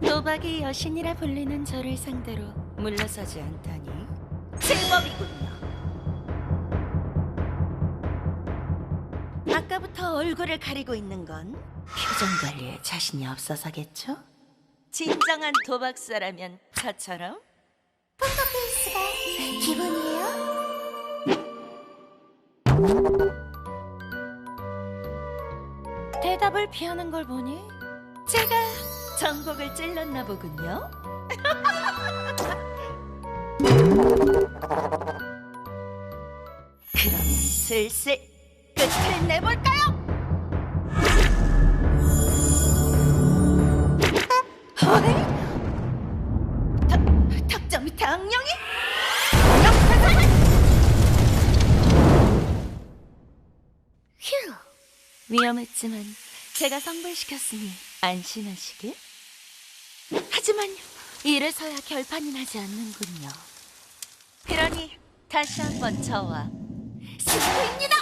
도박의 여신이라 불리는 저를 상대로 물러서지 않다니 제법이군요. 아까부터 얼굴을 가리고 있는 건 표정 관리에 자신이 없어서겠죠? 진정한 도박사라면 저처럼 포커페이스가 기본이에요? 대답을 피하는 걸 보니 제가 전곡을 찔렀나 보군요. 그러면 슬슬 끝을 내볼까요? 덕- 덕점 밑에 악령이? 위험했지만 제가 성불시켰으니 안심하시길. 하지만 이래서야 결판이 나지 않는군요. 그러니 다시 한번 저와 승부입니다.